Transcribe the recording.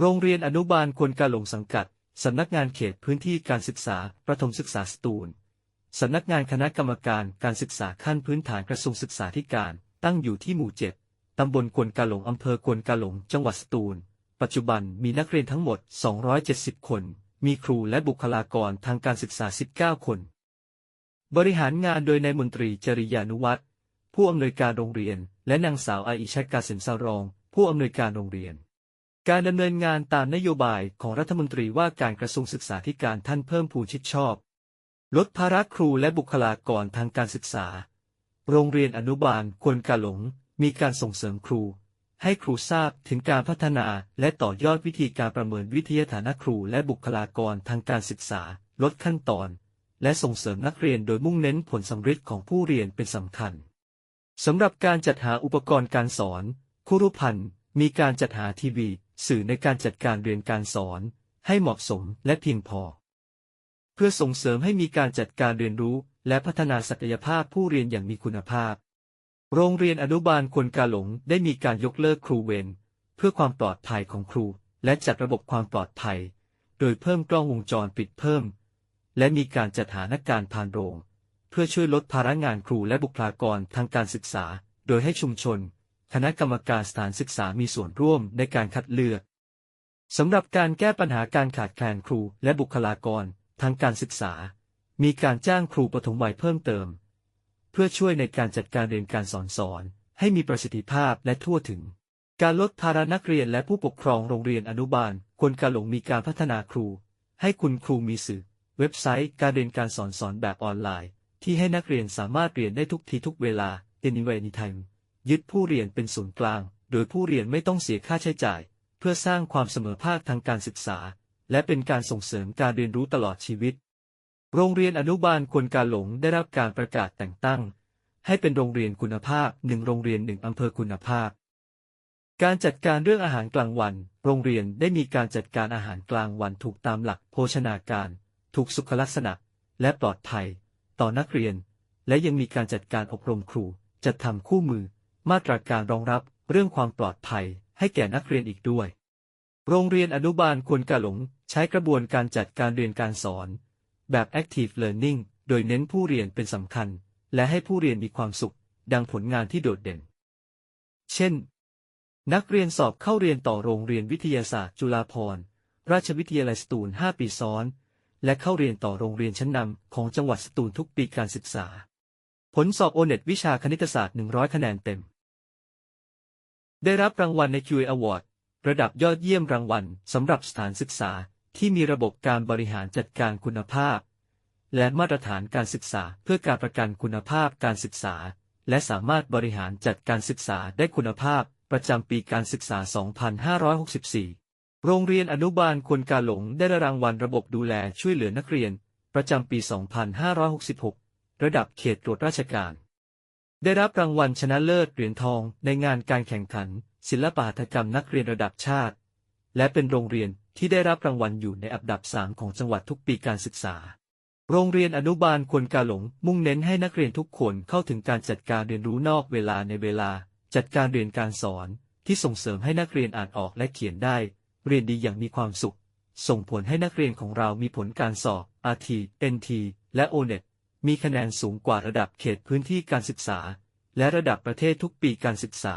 โรงเรียนอนุบาลควนกาหลงสังกัด สำนักงานเขตพื้นที่การศึกษา ประถมศึกษาสตูล สำนักงานคณะกรรมการการศึกษาขั้นพื้นฐานกระทรวงศึกษาธิการ ตั้งอยู่ที่หมู่เจ็ดตำบลควนกาหลงอำเภอควนกาหลง จังหวัดสตูล ปัจจุบันมีนักเรียนทั้งหมด 270 คน มีครูและบุคลากรทางการศึกษา 19 คน บริหารงานโดยนายมนตรีจริยานุวัฒน์ผู้อำนวยการโรงเรียน และนางสาวอาอิชัดกาเสมสารอง ผู้อำนวยการโรงเรียน การดำเนินงานตามนโยบายของรัฐมนตรีว่าการกระทรวงศึกษาธิการท่านเพิ่มพูนชิดชอบ ลดภาระครูและบุคลากรทางการศึกษา โรงเรียนอนุบาลควรกาหลง มีการส่งเสริมครู ให้ครูทราบถึงการพัฒนาและต่อยอดวิธีการประเมินวิทยาฐานะครูและบุคลากรทางการศึกษา ลดขั้นตอน และส่งเสริมนักเรียนโดยมุ่งเน้นผลสำเร็จของผู้เรียนเป็นสำคัญสำหรับการจัดหาอุปกรณ์การสอนครูรุพันธ์มีการจัดหาทีวี สื่อในการจัดการเรียนการสอน ให้เหมาะสมและเพียงพอ เพื่อส่งเสริมให้มีการจัดการเรียนรู้ และพัฒนาศักยภาพผู้เรียนอย่างมีคุณภาพ โรงเรียนอนุบาลควรกาหลงได้มีการยกเลิกครูเวรเพื่อความปลอดภัยของครู และจัดระบบความปลอดภัย โดยเพิ่มกล้องวงจรปิดเพิ่ม และมีการจัดหานักการพานโรง เพื่อช่วยลดภาระงานครูและบุคลากรทางการศึกษา โดยให้ชุมชน คณะกรรมการสถานศึกษามีส่วนร่วมในการคัดเลือกสำหรับการแก้ปัญหาการขาดแคลนครูและบุคลากรทางการศึกษา มีการจ้างครูปฐมวัยเพิ่มเติม เพื่อช่วยในการจัดการเรียนการสอนสอนให้มีประสิทธิภาพและทั่วถึง การลดภาระนักเรียนและผู้ปกครองโรงเรียนอนุบาลควรการหลงมีการพัฒนาครู ให้คุณครูมีสื่อ เว็บไซต์การเรียนการสอนสอนแบบออนไลน์ ที่ให้นักเรียนสามารถเรียนได้ทุกทีทุกเวลา anywhere anytime ยึดผู้เรียนเป็นศูนย์กลาง โดยผู้เรียนไม่ต้องเสียค่าใช้จ่าย เพื่อสร้างความเสมอภาคทางการศึกษา และเป็นการส่งเสริมการเรียนรู้ตลอดชีวิต โรงเรียนอนุบาลควรการหลงได้รับการประกาศแต่งตั้ง ให้เป็นโรงเรียนคุณภาพหนึ่งโรงเรียนหนึ่งอำเภอคุณภาพ การจัดการเรื่องอาหารกลางวัน โรงเรียนได้มีการจัดการอาหารกลางวันถูกตามหลักโภชนาการ ถูกสุขลักษณะ และปลอดภัย ต่อนักเรียน และยังมีการจัดการอบรมครูจัดทำคู่มือ มาตรการรองรับเรื่องความปลอดภัยให้แก่นักเรียนอีกด้วย โรงเรียนอนุบาลควรกาหลงใช้กระบวนการจัดการเรียนการสอน แบบ active learning โดยเน้นผู้เรียนเป็นสำคัญ และให้ผู้เรียนมีความสุข ดังผลงานที่โดดเด่น เช่น นักเรียนสอบเข้าเรียนต่อโรงเรียนวิทยาศาสตร์จุฬาภรณ์ราชวิทยาลัยสตูล 5 ปีซ้อน และเข้าเรียนต่อโรงเรียนชั้นนำของจังหวัดสตูลทุกปีการศึกษา ผลสอบโอเน็ตวิชาคณิตศาสตร์ 100 คะแนนเต็ม ได้รับรางวัลใน QA Award ระดับยอดเยี่ยมรางวัลสำหรับสถานศึกษาที่มีระบบการบริหารจัดการคุณภาพ และมาตรฐานการศึกษาเพื่อการประกันคุณภาพการศึกษา และสามารถบริหารจัดการศึกษาได้คุณภาพประจำปีการศึกษา 2564 โรงเรียนอนุบาลควรกาหลงได้รางวัลระบบดูแลช่วยเหลือนักเรียน ประจำปี 2566 ระดับเขตตรวจราชการ ได้รับรางวัลชนะเลิศเหรียญทองในงานการแข่งขัน ศิลปหัตถกรรมนักเรียนระดับชาติ และเป็นโรงเรียนที่ได้รับรางวัลอยู่ในอันดับสามของจังหวัดทุกปีการศึกษา โรงเรียนอนุบาลควรกาหลง มุ่งเน้นให้นักเรียนทุกคนเข้าถึงการจัดการเรียนรู้นอกเวลาในเวลา จัดการเรียนการสอน ที่ส่งเสริมให้นักเรียนอ่านออกและเขียนได้ เรียนดีอย่างมีความสุข ส่งผลให้นักเรียนของเรามีผลการสอบ RT NT และ ONET มีคะแนนสูงกว่าระดับเขตพื้นที่การศึกษา และระดับประเทศทุกปีการศึกษา